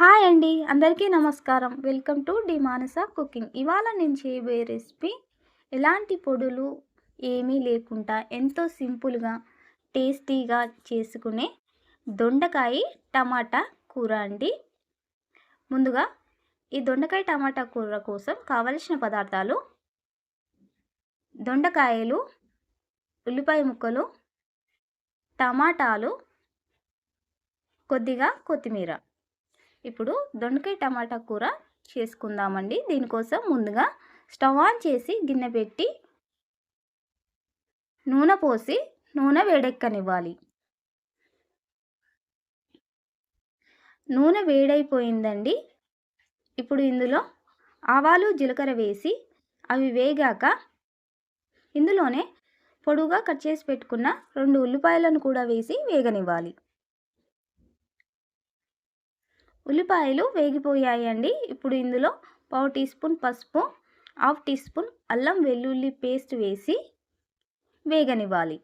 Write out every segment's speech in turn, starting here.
Hi అండి అందరికీ నమస్కారం. Welcome to the Manasa cooking. ఇవాళ నేను చేయబోయే రెసిపీ ఎలాంటి పొడులు ఏమీ లేకుండా ఎంతో సింపుల్గా టేస్టీగా చేసుకునే దొండకాయ టమాటా కూర అండి. ముందుగా ఈ దొండకాయ టమాటా కూర కోసం కావలసిన పదార్థాలు దొండకాయలు ఉల్లిపాయ ముక్కలు టమాటాలు కొద్దిగా కొత్తిమీర. ఇప్పుడు దొండకాయ టమాటా కూర చేసుకుందామండి. దీనికోసం ముందుగా స్టవ్ ఆన్ చేసి గిన్నె పెట్టి నూనె పోసి నూనె వేడెక్కనివ్వాలి. నూనె వేడైపోయిందండి. ఇప్పుడు ఇందులో ఆవాలు జీలకర్ర వేసి అవి వేగాక ఇందులోనే పొడుగా కట్ చేసి పెట్టుకున్న రెండు ఉల్లిపాయలను కూడా వేసి వేగనివ్వాలి. ఉల్లిపాయలు వేగిపోయాయి అండి ఇప్పుడు ఇందులో పావు టీ స్పూన్ పసుపు హాఫ్ టీ స్పూన్ అల్లం వెల్లుల్లి పేస్ట్ వేసి వేగనివ్వాలి.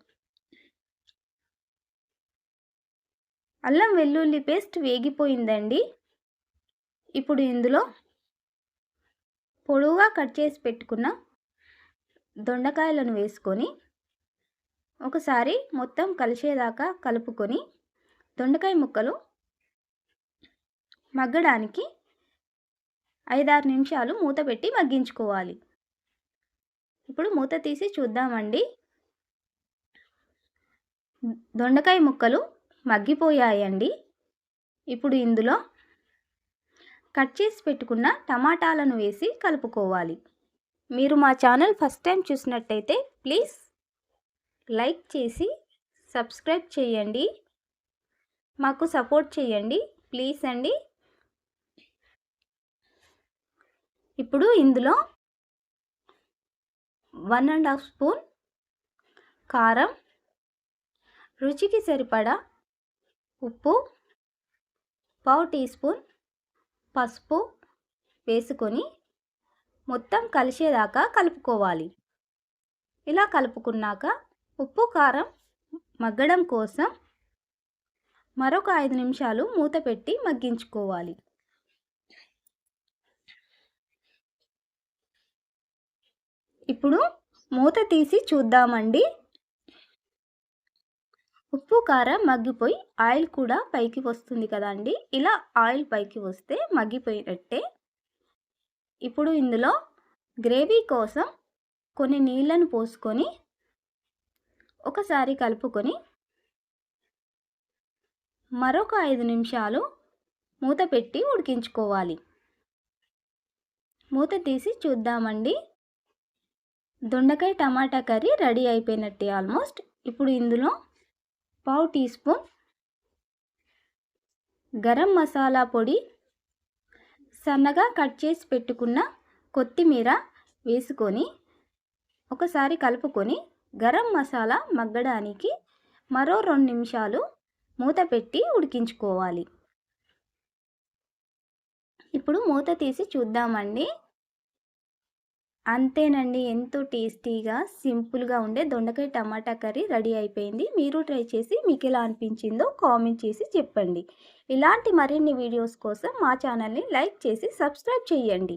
అల్లం వెల్లుల్లి పేస్ట్ వేగిపోయిందండి. ఇప్పుడు ఇందులో పొడవుగా కట్ చేసి పెట్టుకున్న దొండకాయలను వేసుకొని ఒకసారి మొత్తం కలిసేదాకా కలుపుకొని దొండకాయ ముక్కలు మగ్గడానికి ఐదారు నిమిషాలు మూత పెట్టి మగ్గించుకోవాలి. ఇప్పుడు మూత తీసి చూద్దామండి. దొండకాయ ముక్కలు మగ్గిపోయాయండి. ఇప్పుడు ఇందులో కట్ చేసి పెట్టుకున్న టమాటాలను వేసి కలుపుకోవాలి. మీరు మా ఛానల్ ఫస్ట్ టైం చూసినట్టయితే ప్లీజ్ లైక్ చేసి సబ్స్క్రైబ్ చేయండి. మాకు సపోర్ట్ చేయండి. ప్లీజ్ అండి. ఇప్పుడు ఇందులో వన్ అండ్ హాఫ్ స్పూన్ కారం రుచికి సరిపడా ఉప్పు పావు టీ స్పూన్ పసుపు వేసుకొని మొత్తం కలిసేదాకా కలుపుకోవాలి. ఇలా కలుపుకున్నాక ఉప్పు కారం మగ్గడం కోసం మరొక ఐదు నిమిషాలు మూత పెట్టి మగ్గించుకోవాలి. ఇప్పుడు మూత తీసి చూద్దామండి. ఉప్పు కారం మగ్గిపోయి ఆయిల్ కూడా పైకి వస్తుంది కదండి. ఇలా ఆయిల్ పైకి వస్తే మగ్గిపోయినట్టే. ఇప్పుడు ఇందులో గ్రేవీ కోసం కొన్ని నీళ్ళను పోసుకొని ఒకసారి కలుపుకొని మరొక ఐదు నిమిషాలు మూత పెట్టి ఉడికించుకోవాలి. మూత తీసి చూద్దామండి. దొండకాయ టమాటా కర్రీ రెడీ అయిపోయినట్టే ఆల్మోస్ట్. ఇప్పుడు ఇందులో పావు టీ స్పూన్ గరం మసాలా పొడి సన్నగా కట్ చేసి పెట్టుకున్న కొత్తిమీర వేసుకొని ఒకసారి కలుపుకొని గరం మసాలా మగ్గడానికి మరో రెండు నిమిషాలు మూత పెట్టి ఉడికించుకోవాలి. ఇప్పుడు మూత తీసి చూద్దామండి. అంతేనండి. ఎంతో టేస్టీగా సింపుల్గా ఉండే దొండకాయ టమాటా కర్రీ రెడీ అయిపోయింది. మీరు ట్రై చేసి మీకు ఎలా అనిపించిందో కామెంట్ చేసి చెప్పండి. ఇలాంటి మరిన్ని వీడియోస్ కోసం మా ఛానల్ని లైక్ చేసి సబ్స్క్రైబ్ చేయండి.